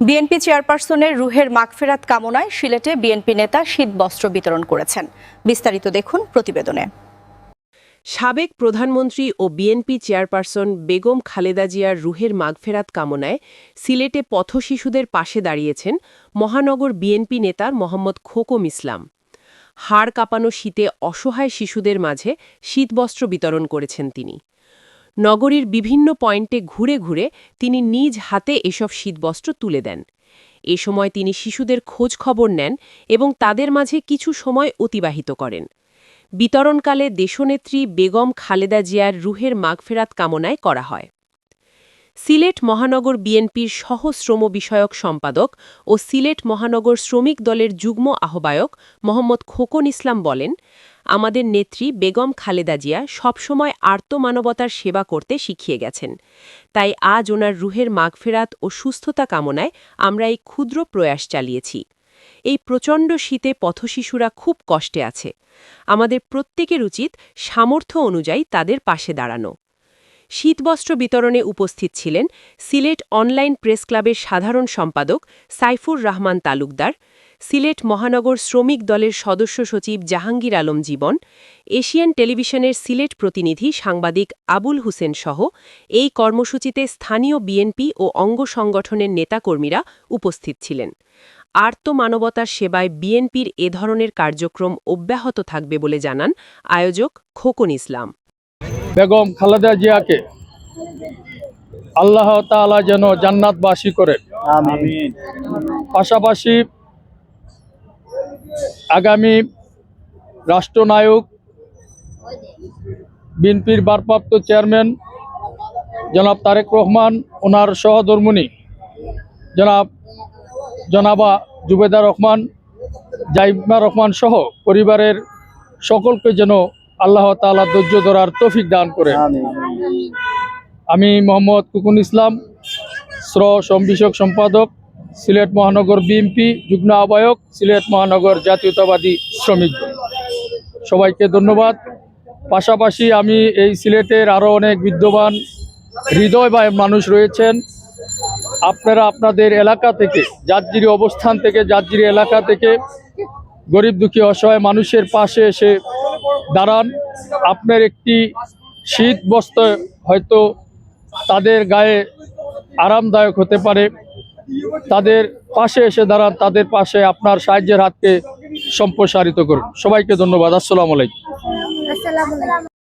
BNP চেয়ারপারসনের রুহের মাগফেরাত কামনায় সিলেটে বিএনপি নেতা শীত বস্ত্র বিতরণ করেছেন। বিস্তারিত দেখুন প্রতিবেদনে। সাবেক প্রধানমন্ত্রী ও বিএনপি চেয়ারপারসন বেগম খালেদা জিয়ার রুহের মাগফেরাত কামনায় সিলেটে পথশিশুদের পাশে দাঁড়িয়েছেন মহানগর বিএনপি নেতার মোহাম্মদ খোকম ইসলাম। হাড় কাঁপানো শীতে অসহায় শিশুদের মাঝে শীতবস্ত্র বিতরণ করেছেন তিনি। নগরীর বিভিন্ন পয়েন্টে ঘুরে ঘুরে তিনি নিজ হাতে এসব শীতবস্ত্র তুলে দেন। এ সময় তিনি শিশুদের খোঁজ খবর নেন এবং তাদের মাঝে কিছু সময় অতিবাহিত করেন। বিতরণকালে দেশনেত্রী বেগম খালেদা জিয়ার রুহের মাগফেরাত কামনায় করা হয়। সিলেট মহানগর বিএনপির সহ শ্রম বিষয়ক সম্পাদক ও সিলেট মহানগর শ্রমিক দলের যুগ্ম আহ্বায়ক মোহাম্মদ খোকন ইসলাম বলেন আমাদের নেত্রী বেগম খালেদা জিয়া সবসময় আর্তমানবতার সেবা করতে শিখিয়ে গেছেন। তাই আজ ওনার রুহের মাগফেরাত ও সুস্থতা কামনায় আমরা এই ক্ষুদ্র প্রয়াস চালিয়েছি। এই প্রচণ্ড শীতে পথশিশুরা খুব কষ্টে আছে। আমাদের প্রত্যেকের উচিত সামর্থ্য অনুযায়ী তাদের পাশে দাঁড়ানো। শীতবস্ত্র বিতরণে উপস্থিত ছিলেন সিলেট অনলাইন প্রেস ক্লাবের সাধারণ সম্পাদক সাইফুর রহমান তালুকদার, সিলেট মহানগর শ্রমিক দলের সদস্য সচিব জাহাঙ্গীর আলম জীবন, এশিয়ান টেলিভিশনের সিলেট প্রতিনিধি সাংবাদিক আবুল হোসেন সহ এই কর্মসূচিতে স্থানীয় বিএনপি ও অঙ্গ সংগঠনের নেতাকর্মীরা উপস্থিত ছিলেন। আর্ত মানবতার সেবায় বিএনপির এ ধরনের কার্যক্রম অব্যাহত থাকবে বলে জানান আয়োজক খোকন ইসলাম। বেগম খালেদা জিয়াকে আল্লাহ তাআলা যেন জান্নাত জান্নাতবাসী করেন পাশাপাশি আগামী রাষ্ট্রনায়ক বিএনপির ভারপ্রাপ্ত চেয়ারম্যান জনাব তারেক রহমান ওনার সহধর্মণী জনাব জনাবা জুবেদা রহমান জাইমা রহমান সহ পরিবারের সকলকে যেন আল্লাহ তাআলা ধৈর্য ধরার তৌফিক দান করেন। আমি মোহাম্মদ কুকুন ইসলাম শ্র শ্রম বিষয়ক সম্পাদক সিলেট মহানগর বিএনপি যুগ্ম আহ্বায়ক সিলেট মহানগর জাতীয়তাবাদী শ্রমিক সবাইকে ধন্যবাদ। পাশাপাশি আমি এই সিলেটের আরও অনেক বিদ্যমান হৃদয় বা মানুষ রয়েছেন। আপনারা আপনাদের এলাকা থেকে যাত্রী অবস্থান থেকে যাত্রী এলাকা থেকে গরিব দুঃখী অসহায় মানুষের পাশে এসে দাঁড়ান। আপনার একটি শীত বস্ত্র হয়তো তাদের গায়ে আরামদায়ক হতে পারে। তাদের পাশে এসে দাঁড়ান, তাদের পাশে আপনার সাহায্যের হাতকে সম্প্রসারিত করুন। সবাইকে ধন্যবাদ। আসসালামু আলাইকুম।